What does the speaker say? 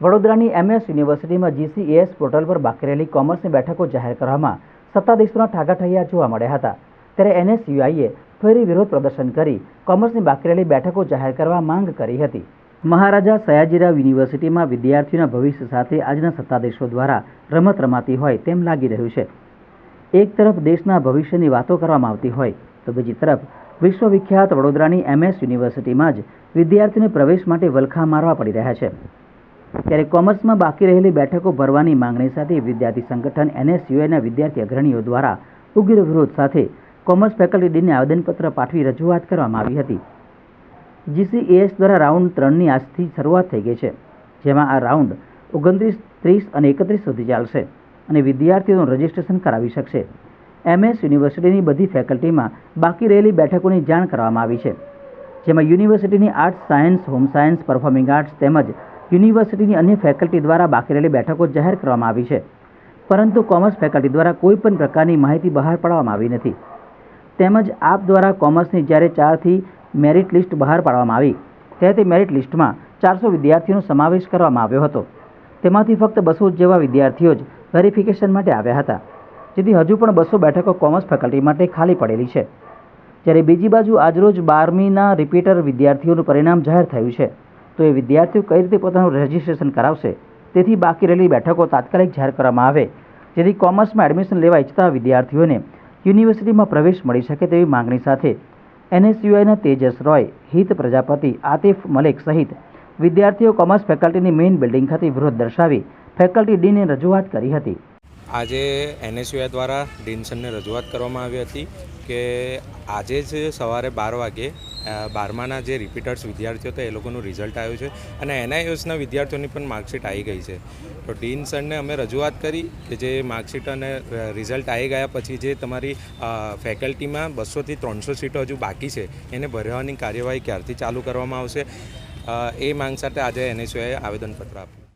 વડોદરાની એમએસ યુનિવર્સિટીમાં GCS portal પર બાકી રહેલી કોમર્સની બેઠકો જાહેર કરવામાં સત્તાધીશોના ઠાગાઠૈયા જોવા મળ્યા હતા. ત્યારે એનએસયુઆઈએ ફરી વિરોધ પ્રદર્શન કરી કોમર્સની બાકી રહેલી બેઠકો જાહેર કરવા માંગ કરી હતી. મહારાજા સયાજીરાવ યુનિવર્સિટીમાં વિદ્યાર્થીઓના ભવિષ્ય સાથે આજના સત્તાધીશો દ્વારા રમત રમાતી હોય તેમ લાગી રહ્યું છે. એક તરફ દેશના ભવિષ્યની વાતો કરવામાં આવતી હોય તો બીજી તરફ વિશ્વવિખ્યાત વડોદરાની એમએસ યુનિવર્સિટીમાં જ વિદ્યાર્થીઓને પ્રવેશ માટે વલખા મારવા પડી રહ્યા છે. ત્યારે કોમર્સમાં બાકી રહેલી બેઠકો ભરવાની માંગણી સાથે વિદ્યાર્થી સંગઠન એનએસયુઆઈના વિદ્યાર્થી અગ્રણીઓ દ્વારા ઉગ્ર વિરોધ સાથે કોમર્સ ફેકલ્ટી ડીનને આવેદનપત્ર પાઠવી રજૂઆત કરવામાં આવી હતી. જીસીએએસ દ્વારા રાઉન્ડ ત્રણની આજથી શરૂઆત થઈ ગઈ છે, જેમાં આ રાઉન્ડ ઓગણત્રીસ, ત્રીસ અને એકત્રીસ સુધી ચાલશે અને વિદ્યાર્થીઓનું રજિસ્ટ્રેશન કરાવી શકશે. એમએસ યુનિવર્સિટીની બધી ફેકલ્ટીમાં બાકી રહેલી બેઠકોની જાણ કરવામાં આવી છે, જેમાં યુનિવર્સિટીની arts, science, home science, performing arts તેમજ યુનિવર્સિટીની અન્ય ફેકલ્ટી દ્વારા બાકી રહેલી બેઠકો જાહેર કરવામાં આવી છે. પરંતુ કોમર્સ ફેકલ્ટી દ્વારા કોઈ પણ પ્રકારની માહિતી બહાર પાડવામાં આવી નથી. તેમજ આપ દ્વારા કોમર્સની જ્યારે ચારથી મેરિટ લિસ્ટ બહાર પાડવામાં આવી, ત્યારે તે મેરિટ લિસ્ટમાં ચારસો વિદ્યાર્થીઓનો સમાવેશ કરવામાં આવ્યો હતો. તેમાંથી ફક્ત બસો જેવા વિદ્યાર્થીઓ જ વેરિફિકેશન માટે આવ્યા હતા. જેથી હજુ પણ બસો બેઠકો કોમર્સ ફેકલ્ટી માટે ખાલી પડેલી છે. જ્યારે બીજી બાજુ આજરોજ બારમીના રિપીટર વિદ્યાર્થીઓનું પરિણામ જાહેર થયું છે. તો એ વિદ્યાર્થીઓ કઈ રીતે પોતાનું રજિસ્ટ્રેશન કરાવશે? તેથી બાકી રહેલી બેઠકો તાત્કાલિક જાહેર કરવામાં આવે, જેથી કોમર્સમાં એડમિશન લેવા ઈચ્છતા વિદ્યાર્થીઓને યુનિવર્સિટીમાં પ્રવેશ મળી શકે તેવી માંગણી સાથે એનએસયુઆઈના તેજસ રોય, હિત પ્રજાપતિ આતિફ મલેક સહિત વિદ્યાર્થીઓ કોમર્સ ફેકલ્ટીની મેઇન બિલ્ડિંગ ખાતે વિરોધ દર્શાવી ફેકલ્ટી ડીને રજૂઆત કરી હતી. આજે એનએસયુઆઈ દ્વારા ડિન્સનને રજૂઆત કરવામાં આવી હતી કે આજે જ સવારે બાર વાગે બારમાના જે રિપીટર્સ વિદ્યાર્થીઓ હતા એ લોકોનું રિઝલ્ટ આવ્યું છે અને એનઆઈએસના વિદ્યાર્થીઓની પણ માર્કશીટ આવી ગઈ છે. તો ડીન સરને અમે રજૂઆત કરી કે જે માર્કશીટ અને રિઝલ્ટ આવી ગયા પછી જે તમારી ફેકલ્ટીમાં બસોથી ત્રણસો સીટો હજુ બાકી છે, એને ભરવાની કાર્યવાહી ક્યારથી ચાલુ કરવામાં આવશે? એ માંગ સાથે આજે એનએસયુઆઈએ આવેદનપત્ર આપ્યું.